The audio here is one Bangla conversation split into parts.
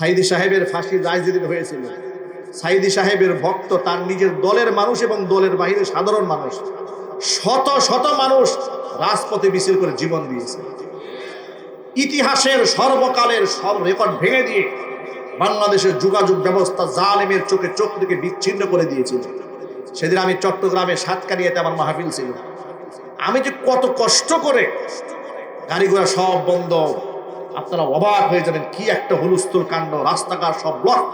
সাইদি সাহেবের রায় যেদিন হয়েছিল, সাইদি সাহেবের ভক্ত তার নিজের দলের মানুষ এবং দলের বাহিরে সাধারণ মানুষ, শত শত মানুষ রাজপথে মিছিল করে জীবন দিয়েছে। ইতিহাসের সর্বকালের সব রেকর্ড ভেঙে দিয়ে বাংলাদেশের যোগাযোগ ব্যবস্থা জালেমের চোখে চোখ থেকে বিচ্ছিন্ন করে দিয়েছিল। সেদিন আমি চট্টগ্রামে সাতকারিয়াতে আমার মাহফিল ছিল। আমি যে কত কষ্ট করে গাড়ি ঘোড়া সব বন্ধ আপনারা অবাক হয়ে যাবেন, কি একটা হুলস্থুল কাণ্ড, রাস্তাঘাট সব ব্লক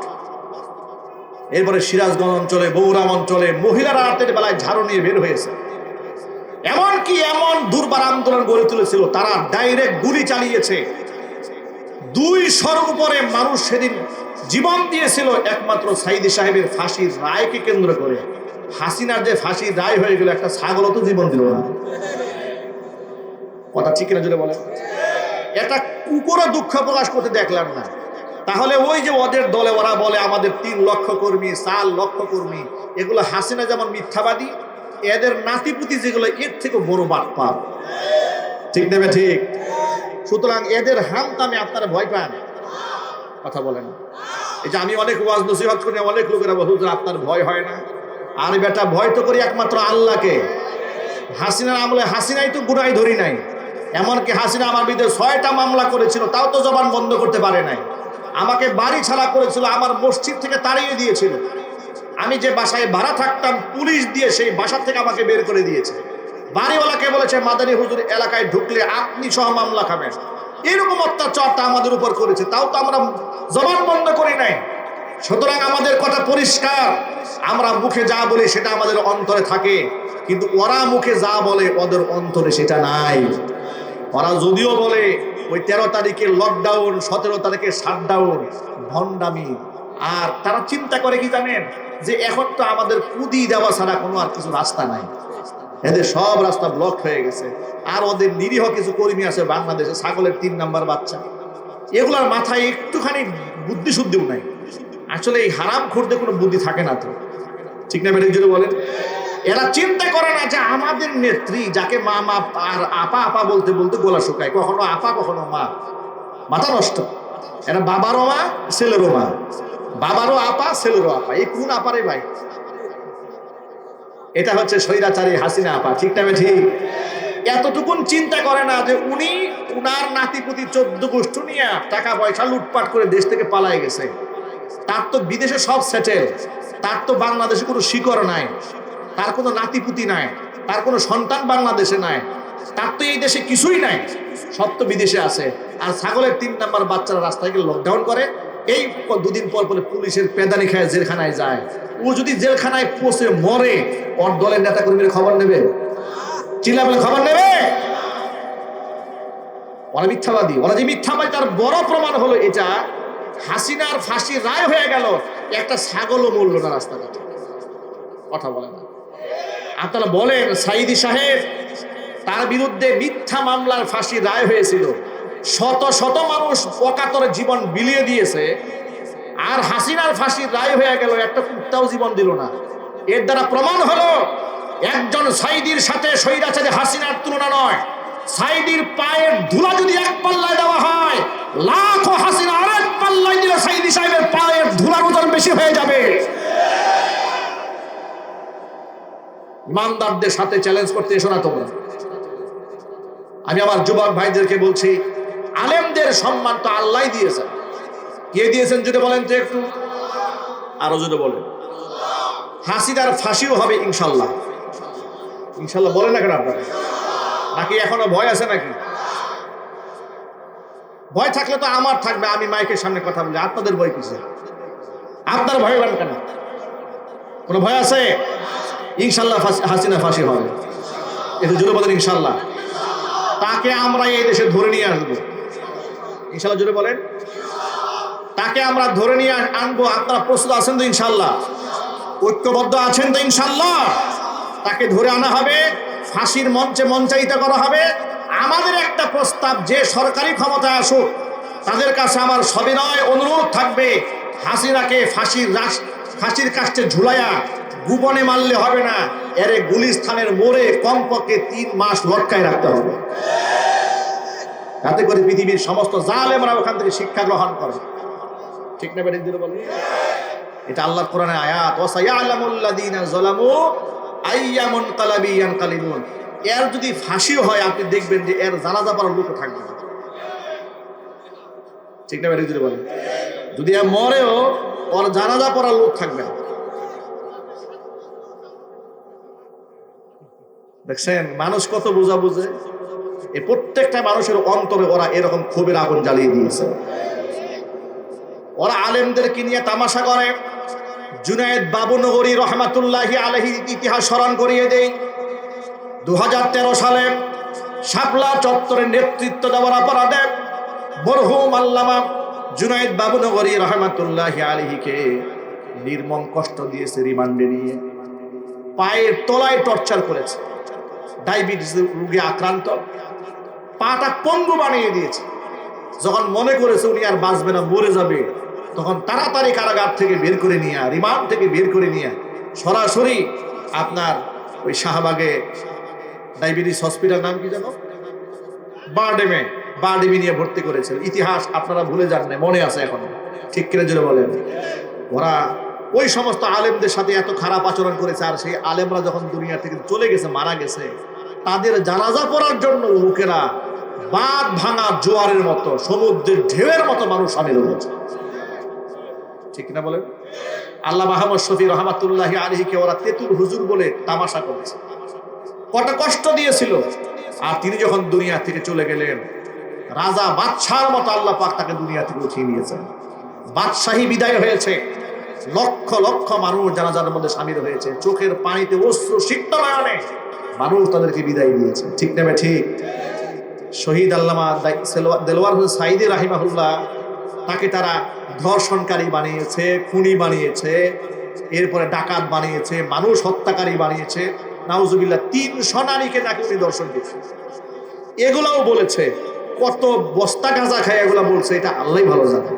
এরপরে সিরাজগঞ্জ অঞ্চলে, বৌরাম অঞ্চলে মহিলারা রাতের বেলায় ঝাড়ু নিয়ে বের হয়েছে। এমনকি এমন দুর্বার আন্দোলন গড়ে তুলেছিল, তারা ডাইরেক্ট গুলি চালিয়েছে। দুই সর উপরে মানুষ সেদিন জীবন দিয়েছিল, একমাত্র সাইদি সাহেবের ফাঁসির রায়কে কেন্দ্র করে। হাসিনার যে ফাঁসির রায় হয়ে গেল, একটা ছাগলও তো জীবন দিল না। কথা ঠিক কিনা জুড়ে বলেন? এটা কুকুরও দুঃখ প্রকাশ করতে দেখলাম না। তাহলে ওই যে ওদের দলে ওরা বলে আমাদের তিন লক্ষ কর্মী, চার লক্ষ কর্মী, এগুলো হাসিনা যেমন মিথ্যাবাদী, এদের নাতিপুতি যেগুলো, এর থেকে বড় বাদ পার ঠিক নেবে ঠিক। সুতরাং এদের হামতামে আপনারা ভয় পান। কথা বলেন। এই যে আমি অনেক ওয়াজ নসিহত করি, অনেক লোকেরা বলুন আপনার ভয় হয় না। আর বেটা, ভয় তো করি একমাত্র আল্লাহকে। হাসিনার আমলে হাসিনাই তো গুনাই ধরি নাই। এমনকি হাসিনা আমার বিরুদ্ধে ছয়টা মামলা করেছিল, তাও তো জবান বন্ধ করতে পারে নাই। আমাকে বাড়ি ছাড়া করেছিল, আমার মসজিদ থেকে তাড়িয়ে দিয়েছিল। আমি যে বাসায় ভাড়া থাকতাম, পুলিশ দিয়ে সেই বাসা থেকে আমাকে বের করে দিয়েছে। বাড়িওয়ালাকে বলেছে, মাদানী হুজুর, এলাকায় ঢুকলে আপনি সহ মামলা খাবেন। এরকম অত্যাচারটা আমাদের উপর করেছে, তাও তো আমরা জবান বন্ধ করি নাই। সুতরাং আমাদের কথা পরিষ্কার। আমরা মুখে যা বলি সেটা আমাদের অন্তরে থাকে, কিন্তু ওরা মুখে যা বলে, ওদের অন্তরে সেটা নাই। ওরা যদিও বলে ওই তেরো তারিখে লকডাউন সতেরো তারিখে শাটডাউন ভণ্ডামি। আর তারা চিন্তা করে কি জানেন? যে এখন তো আমাদের পুদি দেওয়া ছাড়া কোনো আর কিছু রাস্তা নাই। এদের সব রাস্তা ব্লক হয়ে গেছে। আর ওদের নিরীহ কিছু কর্মী আছে বাংলাদেশে, ছাগলের তিন নাম্বার বাচ্চা। এগুলার মাথায় একটুখানি বুদ্ধি শুদ্ধিও নাই। আসলে এই হারাম খুঁড়তে কোনো বুদ্ধি থাকে না তো। ঠিক না ম্যাডাম, যদি বলেন? এরা চিন্তা করে না যে আমাদের নেত্রী যাকে মা মা, আর আপা আপা বলতে বলতে গোলা শুকায়। কখনো আপা, কখনো মা। মাথা নষ্ট। এরা বাবারও মা, ছেলেরও মা। বাবারও আপা, ছেলেরও আপা। এই কোন আপারে ভাই? এটা হচ্ছে স্বৈরাচারী হাসিনা আপা। ঠিক না ঠিক এতটুকুন চিন্তা করে না যে উনি উনার নাতিপুতি চোদ্দ গোষ্ঠ নিয়ে টাকা পয়সা লুটপাট করে দেশ থেকে পালায় গেছে। তার তো বিদেশে সব সেটেল তার তো বাংলাদেশে কোনো শিকড় নাই। তার কোনো নাতিপুতি নাই, তার কোনো সন্তান বাংলাদেশে নাই, তার তো এই দেশে কিছুই নাই, সব তো বিদেশে আছে। আর ছাগলের তিন নাম্বার বাচ্চারা রাস্তায় গিয়ে লকডাউন করে, এই দুদিন পর পরে পুলিশের পেদানি খায়, জেলখানায় যায়। ও যদি জেলখানায় পৌঁছে মরে, ওর দলের নেতা কর্মীর খবর নেবে? চিল্লা বলে খবর নেবে? ওরা মিথ্যাবাদী, ওরা যে মিথ্যাবাদী, তার বড় প্রমাণ হলো এটা, হাসিনার ফাঁসি রায় হয়ে গেল, একটা ছাগলও মরল না রাস্তাঘাটে। কথা বলে না। আপনারা বলেন সাইদি সাহেব, তার বিরুদ্ধে মিথ্যা মামলার ফাঁসি রায় হয়েছিল। শত শত মানুষ অকাতরে জীবন বিলিয়ে দিয়েছে। আর হাসিনার ফাঁসির রায় হয়ে গেল, একটা কুত্তাও জীবন দিল না। এর দ্বারা প্রমাণ হলো, একজন সাইদির সাথে স্বৈরাচারী হাসিনার তুলনা নয়। সাইদির পায়ের ধুলা যদি এক পাল্লায় দেওয়া হয়, লাখো হাসিনা আরেক পাল্লায় দিলে সাইদি সাহেবের পায়ের ধুলার ওজন বেশি হয়ে যাবে। ইমানদারদের সাথে চ্যালেঞ্জ করতে এসো না তোমরা। আমি আমার যুবক ভাইদেরকে বলছি, আলেমদের সম্মান তো আল্লাহ দিয়েছেন। কে দিয়েছেন যদি বলেন তো একটু? আরও যদি বলেন। হাসিদার ফাঁসিও হবে ইনশাল্লাহ। ইনশাল্লাহ বলেন না কেন আপনারা? নাকি এখনও ভয় আছে নাকি? ভয় থাকলে তো আমার থাকবে, আমি মাইকের সামনে কথা বলি। আপনাদের ভয় কিসে আপনার ভয় পান কেন? কোনো ভয় আছে? ইনশাল্লাহ হাসিনা ফাঁসি হবে। একটু জুড়ে বলেন ইনশাল্লাহ। তাকে আমরা এই দেশে ধরে নিয়ে আসব। ইনশাল্লাহ জুড়ে বলেন। তাকে আমরা ধরে নিয়ে আনব। আপনারা প্রস্তুত আছেন তো ইনশাল্লাহ? ঐক্যবদ্ধ আছেন তো ইনশাল্লাহ? তাকে ধরে আনা হবে। ফাঁসির মঞ্চে মঞ্চায়িত করা হবে। আমাদের একটা প্রস্তাব, যে সরকারি ক্ষমতায় আসুক, তাদের কাছে আমার সবিনয় অনুরোধ থাকবে। হাসিনাকে ফাঁসির ফাঁসির কাছে ঝুলাইয়া গোপনে মারলে হবে না। এরে গুলিস্থানের মোড়ে কমপক্ষে তিন মাস লটকায় রাখতে হবে। যাতে করে পৃথিবীর সমস্ত জালেমরা ওখান থেকে শিক্ষা গ্রহণ করে ঠিক না দিলে বলেন এটা আল্লাহ কোরআনের আয়াত। ওয়াসায়ালামুল্লাযীনা যালামু আইয়ামুন কালাবি ইয়ানকালিবুন এর যদি ফাঁসিও হয়, আপনি দেখবেন যে এর জানাজা পড়ার লোক থাকবে। ঠিক না বেঠিক দিলে বলেন যদি মরেও, ওর জানাজা পড়ার লোক থাকবে। না দেখছেন? মানুষ কত বোঝা বুঝে? এই প্রত্যেকটা মানুষের অন্তরে ওরা এরকম ক্ষোভের আগুন জ্বালিয়ে দিয়েছে। ওরা আলেমদেরকে নিয়ে তামাশা করে। জুনায়েদ বাবুনগরী রহমাতুল্লাহি আলহি ইতিহাস স্মরণ করিয়ে দেই। দু সালে শাপলা চত্বরের নেতৃত্ব দেওয়ার অপরাধে মরহুম আল্লামা জুনায়েদ বাবুনগরী রহমাতুল্লাহি আলহিকে নির্মম কষ্ট দিয়েছে, রিমান্ডে নিয়ে। পায়ের তলায় টর্চার করেছে। ডায়াবেটিস রোগে আক্রান্ত। পাটা পঙ্গু বানিয়ে দিয়েছে। যখন মনে করেছে উনি আর বাঁচবে না, মরে যাবে, তখন তাড়াতাড়ি কারাগার থেকে বের করে নিয়ে রিমান্ড থেকে বের করে নিয়ে সরাসরি আপনার ওই শাহবাগে ডায়াবেটিস হসপিটাল নাম কি জানো বারডেমে বারডেমে নিয়ে ভর্তি করেছিল ইতিহাস আপনারা ভুলে যান মনে আছে এখন। ঠিক কিনা জুড়ে বলেন? ওরা ওই সমস্ত আলেমদের সাথে এত খারাপ আচরণ করেছে, আর সেই আলেমরা যখন দুনিয়া থেকে চলে গেছে, মারা গেছে, তাদের জানাজা পড়ার জন্য লোকেরা বাঁধ ভাঙা জোয়ারের মতো, সমুদ্রের ঢেউয়ের মতো মানুষ সামিল হয়েছে ঠিক না বলেন? আল্লাহ মাহমদ শফি রহমাতুল্লাহ আলহিকে ওরা তেতুল হুজুর বলে তামাশা করেছে। কত কষ্ট দিয়েছিল। আর তিনি যখন দুনিয়া থেকে চলে গেলেন, রাজা বাদশার মতো আল্লাহ পাক তাকে দুনিয়া থেকে উঠিয়ে নিয়েছেন। বাদশাহী বিদায় হয়েছে। লক্ষ লক্ষ মানুষ জানাজার মধ্যে সামিল হয়েছে। চোখের পানিতে অস্ত্র সিক্ত নয়নে মানুষ তাদেরকে বিদায় দিয়েছে। ঠিক নেবে ঠিক? শহীদ আল্লামা দেলোয়ার হোসেন সাইদি রাহিমাহুল্লাহ, তাকে তারা ধর্ষণকারী বানিয়েছে, খুনি বানিয়েছে, এরপরে ডাকাত বানিয়েছে, মানুষ হত্যাকারী বানিয়েছে। নাউজুবিল্লাহ তিনশো নারীকে তাকে উনি দর্শন দিয়েছে এগুলাও বলেছে, কত বস্তা গাঁজা খায় এগুলা বলছে, এটা আল্লাহ ভালো জানে।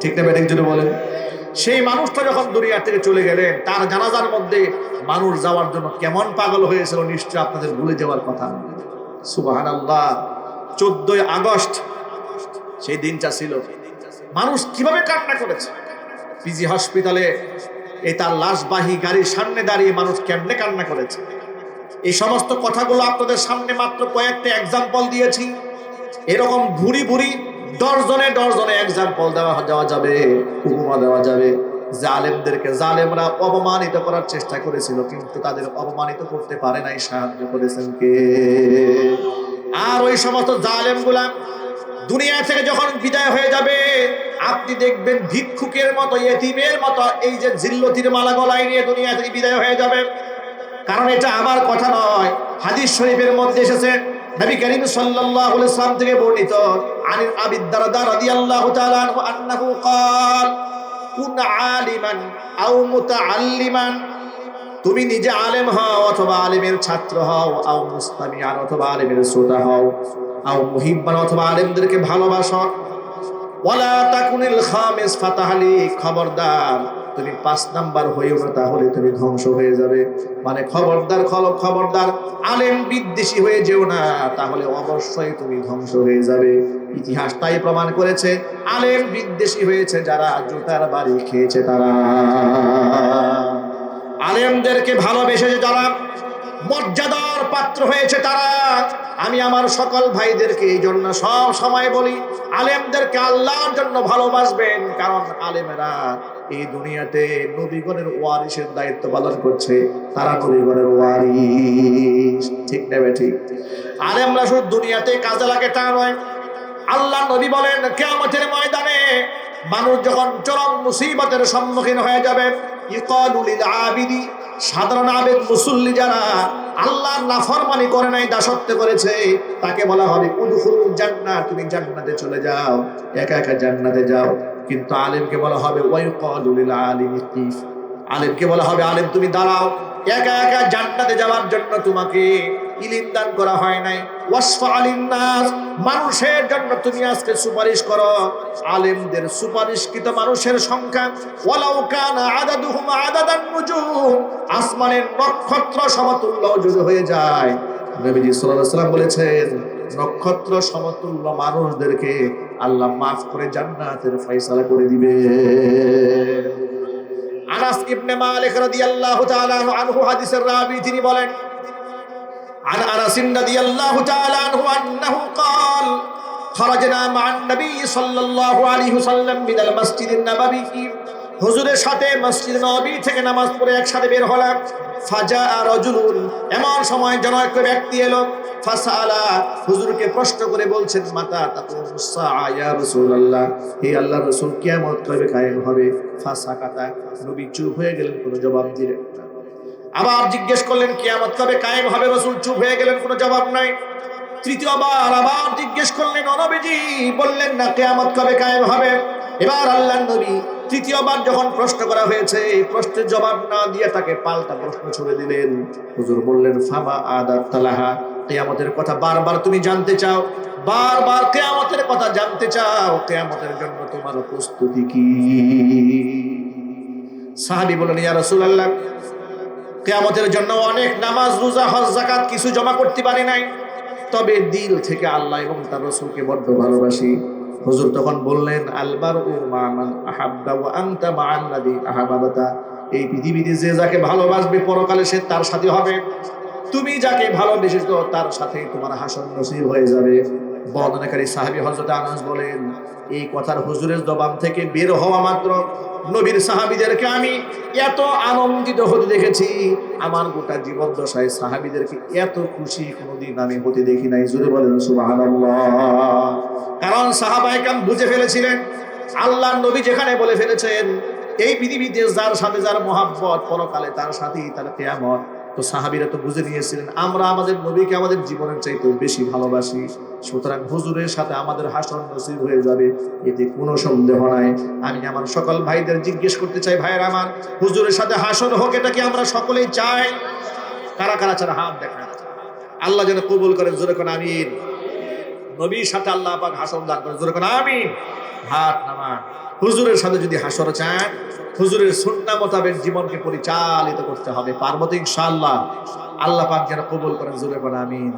ঠিক না ব্যাটিং যদি বলেন? সেই মানুষটা যখন দুনিয়া থেকে চলে গেলেন, তার জানাজার মধ্যে মানুষ যাওয়ার জন্য কেমন পাগল হয়েছিল, নিশ্চয় আপনাদের ভুলে যাওয়ার কথা। সুবাহান আল্লাহ চোদ্দই আগস্ট সেই দিনটা ছিল। মানুষ কীভাবে কান্না করেছে? পিজি হসপিটালে এই তার লাশবাহী গাড়ির সামনে দাঁড়িয়ে মানুষ কেমনে কান্না করেছে? এই সমস্ত কথাগুলো আপনাদের সামনে মাত্র কয়েকটা এক্সাম্পল দিয়েছি। এরকম ভুরি ভুরি দশজনে দশজনে এক্সাম্পল দেওয়া দেওয়া যাবে, উপমা দেওয়া যাবে। জালেমদেরকে জালেমরা অপমানিত করার চেষ্টা করেছিল, কিন্তু তাদের অপমানিত করতে পারে নাই, সাহায্য করেছেন কে? আর ওই সমস্ত জালেমগুলা দুনিয়া থেকে যখন বিদায় হয়ে যাবে, আপনি দেখবেন ভিক্ষুকের মতো, এতিমের মতো, এই যে জিল্লতির মালা গলায় নিয়ে দুনিয়া থেকে বিদায় হয়ে যাবে। কারণ এটা আমার কথা নয় হাদিস শরীফের মধ্যে এসেছে নবী করিম সাল্লাল্লাহু আলাইহি সাল্লাম থেকে বর্ণিত আনিল আবি দারদা রাদিয়াল্লাহু তাআলা আনহু আন্নাহু قال কুন আলিমান আও মুতাআল্লিমান তুমি নিজে আলেম হও অথবা আলেমের ছাত্র হও আও মুস্তামিয়ান অথবা আলেমের শ্রোতা হও আও মুহিব্বান অথবা আলেমদেরকে ভালোবাসো ওয়ালা তাকুনিল খামিস, ফাতাহালি, খবরদার। তুমি পাঁচ নাম্বার হইও না, তাহলে তুমি ধ্বংস হয়ে যাবে। মানে খবরদার, খল খবরদার, আলেম বিদ্বেষী হয়ে যেও না, তাহলে অবশ্যই তুমি ধ্বংস হয়ে যাবে। ইতিহাস তাই প্রমাণ করেছে, আলেম বিদ্বেষী হয়েছে যারা জুতার বাড়ি খেয়েছে তারা। আলেমদেরকে ভালোবেসেছে যারা মর্যাদার পাত্র হয়েছে তারা। আমি আমার সকল ভাইদেরকে এই জন্য সব সময় বলি, আলেমদেরকে আল্লাহর জন্য ভালোবাসবেন, কারণ আলেমেরা এই দুনিয়াতে নবীগণের ওয়ারিসের দায়িত্ব পালন করছে, তারা নবীগণের ওয়ারিস। ঠিক নেবে ঠিক? আলেমরা শুধু দুনিয়াতে কাজে লাগে তা নয়। আল্লাহ নবী বলেন, কেয়ামতের ময়দানে মানুষ যখন চরম মুসিবতের সম্মুখীন হয়ে যাবে সাধারণ আবেদ মুসল্লি যারা আল্লাহর নাফরমানি করে নাই, দাসত্ব করেছে, তাকে বলা হবে, উদখুল জান্নাত, তুমি জান্নাতে চলে যাও, একা একা জান্নাতে যাও। কিন্তু আলেমকে বলা হবে ওয়াইকালুলিল আলিমি আলেমকে বলা হবে, আলেম, তুমি দাঁড়াও, একা একা জান্নাতে যাওয়ার জন্য তোমাকে ইলিম দান করা হয় নাই। ওয়াসফা মানুষের জন্য তুমি আজকে সুপারিশ করো। আলেমদের সুপারিশকৃত মানুষের সংখ্যা, ওয়ালাউ কানা আদাদান নুজুম, আসমানের নক্ষত্র সমতুল্য হয়ে যায়। নবীজি সাল্লাল্লাহু বলেছেন, নক্ষত্র সমতুল্য মানুষদেরকে আল্লাহ মাফ করে জান্নাতের ফয়সালা করে দিবে। আনাস ইবনে মালিক রাদিয়াল্লাহু তাআলা আনহু হাদিসের রাবি, তিনি বলেন عن انس رضي الله تعالى عنه انه قال خرجنا مع النبي صلى الله عليه وسلم من المسجد النبوي হুজুরের সাথে মসজিদ নবী থেকে নামাজ পড়ে একসাথে বের হলাম ফাজা রজুলুন এমন সময় জন এক ব্যক্তি এলো ফাসালা হুজুরকে প্রশ্ন করে বলছেন মাতা তাকুম সাআ ইয়া রাসূলুল্লাহ হে আল্লাহর রাসূল কিয়ামত কবে কায়েম হবে ফাসাকাতা নবী চুপ হয়ে গেলেন কোনো জবাব দিলেন না আবার জিজ্ঞেস করলেন, কিয়ামত কবে কায়েম হবে রসুল? চুপ হয়ে গেলেন, কোনো জবাব নাই। তৃতীয়বার আবার জিজ্ঞেস করলেন অনবিজি বললেন, না, কেয়ামত কবে কায়েম হবে? এবার আল্লাহ নবী তৃতীয়বার যখন প্রশ্ন করা হয়েছে, এই প্রশ্নের জবাব না দিয়ে তাকে পাল্টা প্রশ্ন ছুড়ে দিলেন। হুজুর বললেন, ফামা আদার তালাহা? কেয়ামতের কথা বারবার তুমি জানতে চাও। বারবার কেয়ামতের কথা জানতে চাও। কেয়ামতের জন্য তোমার প্রস্তুতি কি? সাহাবি বলেন ইয়া রাসূলুল্লাহ কেয়ামতের জন্য অনেক নামাজ, রোজা, হজ জাকাত কিছু জমা করতে পারি নাই। তবে দিল থেকে আল্লাহ এবং তার রসুলকে বড্ড ভালোবাসি। হুজুর তখন বললেন আলবার ও মান আহাব্বা ওয়া আনতা মা'আল্লাযী আহাবাবাতা। এই পৃথিবীতে যে যাকে ভালোবাসবে পরকালে সে তার সাথে হবে। তুমি যাকে ভালোবেসেছো তার সাথে তোমার হাসন নসিব হয়ে যাবে। বর্ণনাকারী সাহাবী হযরত আনাস বলেন, এই কথার হুজুরের জবান থেকে বের হওয়া মাত্র নবীর সাহাবিদেরকে আমি এত আনন্দিত হতে দেখেছি। আমার গোটা জীবন দশায় সাহাবিদেরকে এত খুশি কোনোদিন আমি হতে দেখি নাই। জুড়ে বলেন, সুবহানাল্লাহ। কারণ সাহাবাইকাম বুঝে ফেলেছিলেন আল্লাহ নবী যেখানে বলে ফেলেছেন, এই পৃথিবীতে যার সাথে যার মহাব্বত, পরকালে তার সাথেই তার কেয়ামত। তো সাহাবিরা তো বুঝে নিয়েছিলেন, আমরা আমাদের নবীকে আমাদের জীবনের চাইতে বেশি ভালোবাসি। সুতরাং হুজুরের সাথে আমাদের হাসন নসিব হয়ে যাবে, এতে কোনো সন্দেহ নাই। আমি আমার সকল ভাইদের জিজ্ঞেস করতে চাই, ভাইয়ের আমার, হুজুরের সাথে হাসন হোক, এটা কি আমরা সকলেই চাই? কারা কারা ছাড়া হাত দেখা আল্লাহ যেন কবুল করেন, জোরে কোন আমিন। নবীর সাথে আল্লাহ পাক হাসন দান করেন, জোরে কোন আমিন। হাত নামান। হুজুরের সাথে যদি হাসর চান হুজুরের সুন্না মোতাবেক জীবনকে পরিচালিত করতে হবে। পার্বতী ইনশাআল্লাহ। আল্লাহ পাক যেন কবুল করেন জুড়ে কোন আমিন।